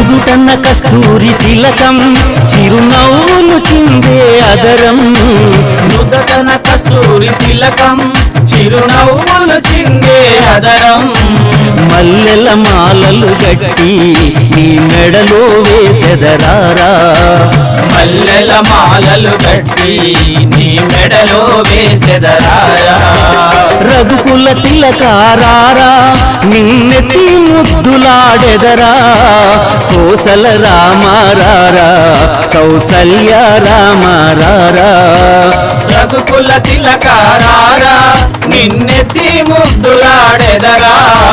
నుదుటన్న కస్తూరి తిలకం చిరునవ్వులు చిందే అదరం. నుదటన కస్తూరి తిలకం చిరునవ్వులు చిందే అదరం. మల్లెల మాలలు గట్టి నీ మెడలో వేసెదరారా. మల్లెల మాలలు కట్టి నీ మెడలో వేసెదరారా రఘుకుల తిలకారారా నిన్నెత్తి ముద్దులాడెదరా. కోసల రామారారా కౌసల్య రామారారా రఘుకుల తిలకారా నిన్నెత్తి ముద్దులాడెదరా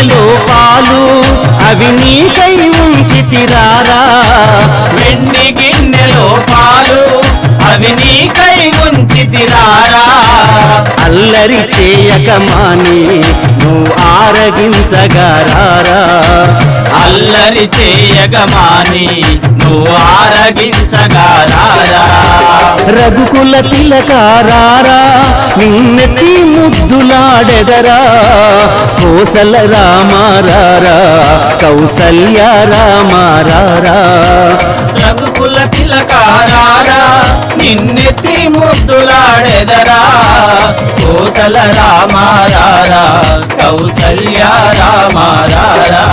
గిన్నెలో పాలు అవి నీకై ఉంచి తిరారా వెండి గిన్నెలో పాలు అవి నీకై ఉంచి తిరారా అల్లరి చేయక మాని నువ్వు ఆరగించగారారా? అల్లరి చేయగమాని నువ్వు ఆరగించగారారా? రఘుకుల తిలకారారా నిన్నెత్తి ముద్దులాడెదరా కోసల రామారారా కౌసల్య రామారారా రఘుకుల తిలకారారా నిన్నెత్తి ముద్దులాడెదరా కోసల రామారారా కౌసల్య రామారారా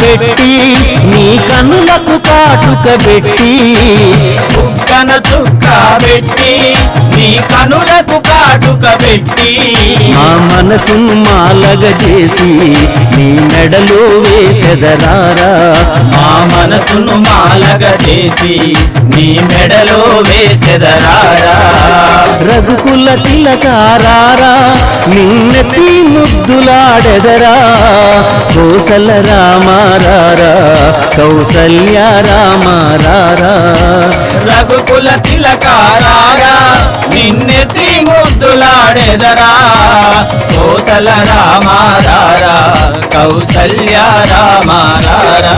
పెట్టి నీ కనులకు కాటుక పెట్టి బుగ్గన చుక్క పెట్టి నీ కనులకు కాటుక పెట్టి మా మనసును మాలగ చేసి నీ మెడలో వేసెదరారా మా మనసును మాలగ చేసి నీ మెడలో వేసెదరారా రఘుకుల తిలకారారా నిన్నెత్తి ముద్దులాడెదరా? కోసల రామారారా కౌసల్య రామారారా? రఘుకుల తిలకారారా నిన్నెత్తి ముద్దులాడెదరా కోసల రామారారా కౌసల్య రామారారా?